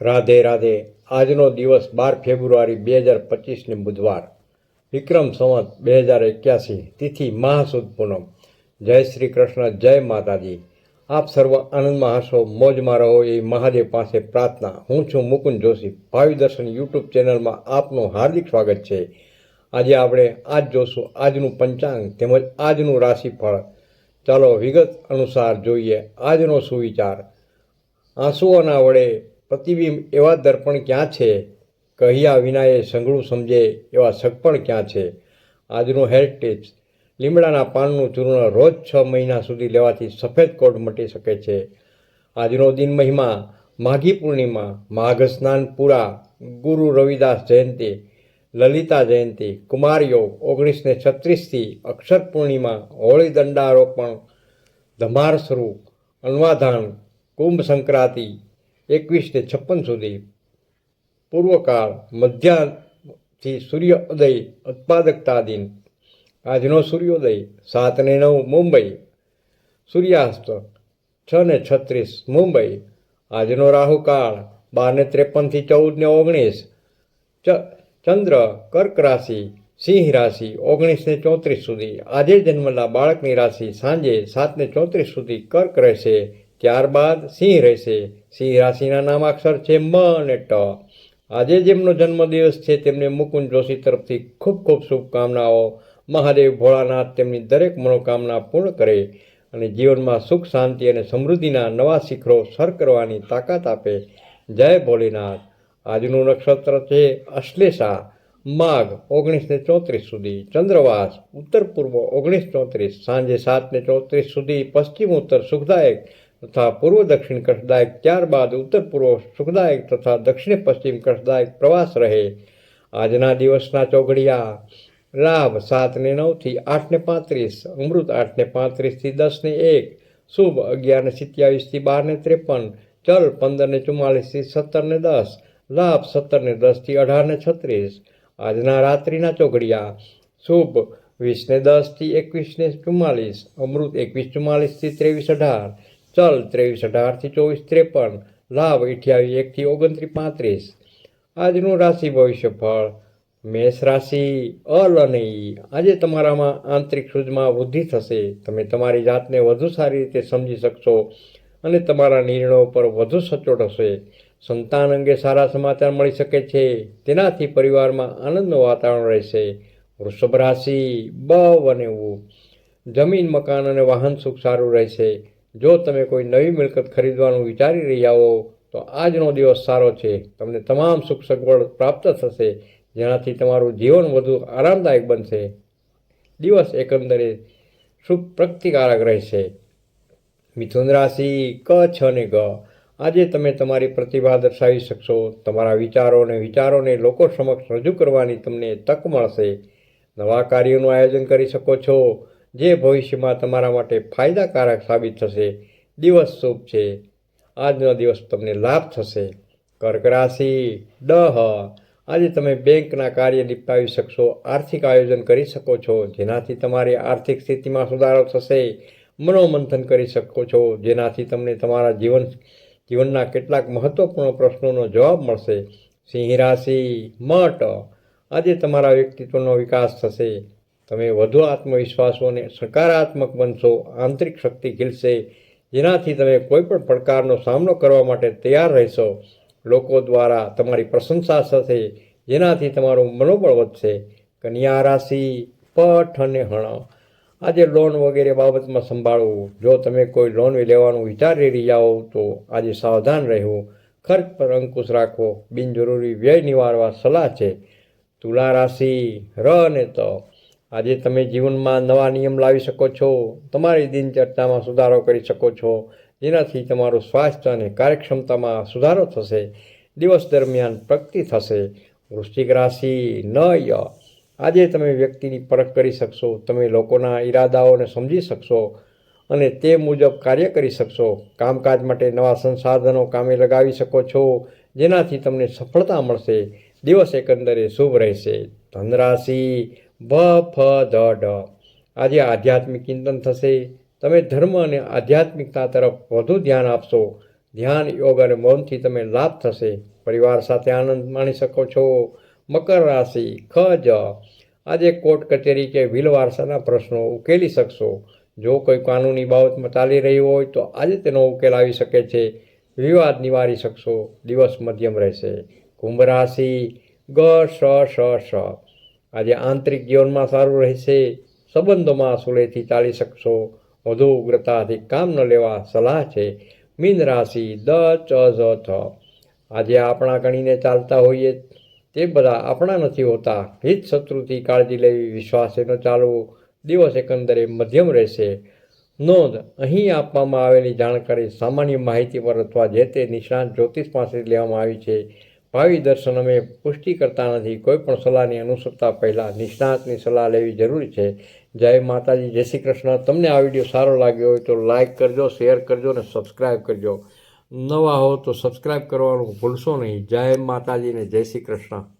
રાધે રાધે. આજનો દિવસ બાર ફેબ્રુઆરી બે હજાર પચીસને બુધવાર. વિક્રમ સંવત બે હજાર એક્યાસી, તિથિ મહાસુદ પૂનમ. જય શ્રી કૃષ્ણ, જય માતાજી. આપ સર્વ આનંદમાં હશો, મોજમાં રહો, એ મહાદેવ પાસે પ્રાર્થના. હું છું મુકુંદ જોશી. ભાવિ દર્શન યુટ્યુબ ચેનલમાં આપનું હાર્દિક સ્વાગત છે. આજે આપણે આજ જોશું આજનું પંચાંગ તેમજ આજનું રાશિફળ. ચાલો વિગત અનુસાર જોઈએ આજનો સુવિચાર. આંસુઓના વડે પ્રતિબિંબ એવા દર્પણ ક્યાં છે? કહ્યા વિનાએ સંઘળું સમજે એવા સગપણ ક્યાં છે? આજનું હેરિટેજ લીમડાના પાનનું ચૂર્ણ રોજ છ મહિના સુધી લેવાથી સફેદ કોડ મટી શકે છે. આજનો દિન મહિમા માઘી પૂર્ણિમા, માઘ સ્નાન પૂરા, ગુરુ રવિદાસ જયંતિ, લલિતા જયંતિ કુમાર ઓગણીસને છત્રીસથી અક્ષર પૂર્ણિમા, હોળી દંડારોપણ, ધમાર સ્વરૂપ અન્વાધાન કુંભ સંક્રાંતિ એકવીસને છપ્પન સુધી. પૂર્વકાળ મધ્યાથી સૂર્ય ઉદય ઉત્પાદકતા દિન. આજનો સૂર્યોદય સાત ને નવ મુંબઈ. સૂર્યાસ્ત છ ને છત્રીસ મુંબઈ. આજનો રાહુકાળ બાર ને ત્રેપનથી ચૌદ ને ઓગણીસ. ચંદ્ર, કર્ક રાશિ, સિંહ રાશિ, ઓગણીસ ને ચોત્રીસ સુધી. આજે જન્મના બાળકની રાશિ સાંજે સાત ને ચોત્રીસ સુધી કર્ક રહેશે. ત્યારબાદ સિંહ રહેશે. સિંહ રાશિના નામાક્ષર છે મ અને ટ. આજે જેમનો જન્મદિવસ છે તેમને મુકુંદ જોશી તરફથી ખૂબ ખૂબ શુભકામનાઓ. મહાદેવ ભોળાનાથ તેમની દરેક મનોકામના પૂર્ણ કરે અને જીવનમાં સુખ, શાંતિ અને સમૃદ્ધિના નવા શિખરો સર કરવાની તાકાત આપે. જય ભોલેનાથ. આજનું નક્ષત્ર છે અશ્લેષા. માઘ ઓગણીસને ચોત્રીસ સુધી. ચંદ્રવાસ ઉત્તર પૂર્વ ઓગણીસ ચોત્રીસ. સાંજે સાતને ચોત્રીસ સુધી. પશ્ચિમ ઉત્તર સુખદાયક તથા પૂર્વ દક્ષિણ કષ્ટદાયક ત્યારબાદ ઉત્તર પૂર્વ સુખદાયક તથા દક્ષિણ પશ્ચિમ કષ્ટદાયક પ્રવાસ રહે. આજના દિવસના ચોઘડિયા લાભ સાતને નવથી આઠને પાંત્રીસ, અમૃત આઠને પાંત્રીસથી દસને એક, શુભ અગિયારને સિત્યાવીસથી બારને ત્રેપન, ચલ પંદરને ચુમ્માલીસથી સત્તરને દસ, લાભ સત્તરને દસથી અઢારને છત્રીસ. આજના રાત્રિના ચોઘડિયા, શુભ વીસને દસથી એકવીસને ચુમ્માલીસ અમૃત એકવીસ ચુમ્માલીસથી ત્રેવીસ અઢાર ચલ ત્રેવીસ અઢારથી ચોવીસ ત્રેપન લાભ અઠ્યાવીસ એકથી ઓગણત્રીસ પાંત્રીસ. આજનું રાશિ ભવિષ્ય ફળ મેષ રાશિ, અલ અને ઈ. આજે તમારામાં આંતરિક સૂઝમાં વૃદ્ધિ થશે. તમે તમારી જાતને વધુ સારી રીતે સમજી શકશો અને તમારા નિર્ણયો પર વધુ સચોટ હશે. સંતાન અંગે સારા સમાચાર મળી શકે છે. તેનાથી પરિવારમાં આનંદનું વાતાવરણ રહેશે. વૃષભ રાશિ બ અને ઉ. જમીન, મકાન અને વાહન સુખ સારું રહેશે. જો તમે કોઈ નવી મિલકત ખરીદવાનું વિચારી રહ્યા હો, તો આજનો દિવસ સારો છે. તમને તમામ સુખ સગવડ પ્રાપ્ત થશે, જેનાથી તમારું જીવન વધુ આરામદાયક બનશે. દિવસ એકંદરે શુભ પ્રગતિકારક રહેશે. મિથુન રાશિ ક છ ને ગ. આજે તમે તમારી પ્રતિભા દર્શાવી શકશો. તમારા વિચારો અને વિચારોને લોકો સમક્ષ રજૂ કરવાની તમને તક મળશે. નવા કાર્યોનું આયોજન કરી શકો છો. જે ભવિષ્યમાં તમારા માટે ફાયદાકારક સાબિત થશે, દિવસ શુભ છે. આજનો દિવસ તમને લાભ થશે. કર્ક રાશિ ડહ આજે તમે બેંકના કાર્ય નિપટાવી શકશો, આર્થિક આયોજન કરી શકો છો, જેનાથી તમારી આર્થિક સ્થિતિમાં સુધારો થશે. મનોમંથન કરી શકો છો, જેનાથી તમને તમારા જીવન, જીવનના કેટલાક મહત્વપૂર્ણ પ્રશ્નોનો જવાબ મળશે. સિંહ રાશિ મઠ આજે તમારા વ્યક્તિત્વનો વિકાસ થશે. તમે વધુ આત્મવિશ્વાસોને સકારાત્મક બનશો, આંતરિક શક્તિ ખીલશે. જેનાથી તમે કોઈ પણ પડકારનો સામનો કરવા માટે તૈયાર રહેશો. લોકો દ્વારા તમારી પ્રશંસા થશે જેનાથી તમારું મનોબળ વધશે. કન્યા રાશિ, પઠ અને હણ. આજે લોન વગેરે બાબતમાં સંભાળવું. જો તમે કોઈ લોન લેવાનું વિચારી રહ્યા હોવ, તો આજે સાવધાન રહેવું. ખર્ચ પર અંકુશ રાખવો બિનજરૂરી વ્યય નિવારવા સલાહ છે. તુલા રાશિ, ર અને ત. આજે તમે જીવનમાં નવા નિયમ લાવી શકો છો, તમારી દિનચર્યામાં સુધારો કરી શકો છો, જેનાથી તમારું સ્વાસ્થ્ય અને કાર્યક્ષમતામાં સુધારો થશે, દિવસ દરમિયાન પ્રગતિ થશે. વૃશ્ચિક રાશિ ન ય આજે તમે વ્યક્તિની પરખ કરી શકશો, તમે લોકોના ઈરાદાઓને સમજી શકશો અને તે મુજબ કાર્ય કરી શકશો. કામકાજ માટે નવા સંસાધનો કામે લગાવી શકો છો, જેનાથી તમને સફળતા મળશે. દિવસ એકંદરે શુભ રહેશે. ધનરાશિ ભ ફ ધ ડ. આજે આધ્યાત્મિક ચિંતન થશે. તમે ધર્મ અને આધ્યાત્મિકતા તરફ વધુ ધ્યાન આપશો. ધ્યાન, યોગ અને મૌનથી તમે લાભ થશે. પરિવાર સાથે આનંદ માણી શકો છો. મકર રાશિ, ખ, જ. આજે કોર્ટ કચેરી કે વિલ વારસાના પ્રશ્નો ઉકેલી શકશો. જો કોઈ કાનૂની બાબતમાં ચાલી રહ્યું હોય તો આજે તેનો ઉકેલ આવી શકે છે. વિવાદ નિવારી શકશો. દિવસ મધ્યમ રહેશે. કુંભ રાશિ, ગ, શ શ શ. આજે આંતરિક જીવનમાં સારું રહેશે, સંબંધોમાં સુલેથી ચાલી શકશો વધુ ઉગ્રતાથી કામ ન લેવા સલાહ છે. મીન રાશિ દ, ચ જ થ. આજે આપણા ગણીને ચાલતા હોઈએ, તે બધા આપણા નથી હોતા. હિત શત્રુથી કાળજી લેવી વિશ્વાસે ન ચાલવો, દિવસ એકંદરે મધ્યમ રહેશે. નોંધ, અહીં આપવામાં આવેલી જાણકારી સામાન્ય માહિતી પર અથવા જે તે નિષ્ણાત જ્યોતિષ પાસેથી લેવામાં આવી છે. ભાવિ દર્શન અમે પુષ્ટિ કરતા નથી. કોઈપણ સલાહની અનુસરતા પહેલાં નિષ્ણાતની સલાહ લેવી જરૂરી છે. જય માતાજી, જય શ્રી કૃષ્ણ. તમને આ વીડિયો સારો લાગ્યો હોય તો લાઇક કરજો, શેર કરજો અને સબસ્ક્રાઈબ કરજો. નવા હો તો સબસ્ક્રાઈબ કરવાનું ભૂલશો નહીં. જય માતાજી ને જય શ્રી કૃષ્ણ.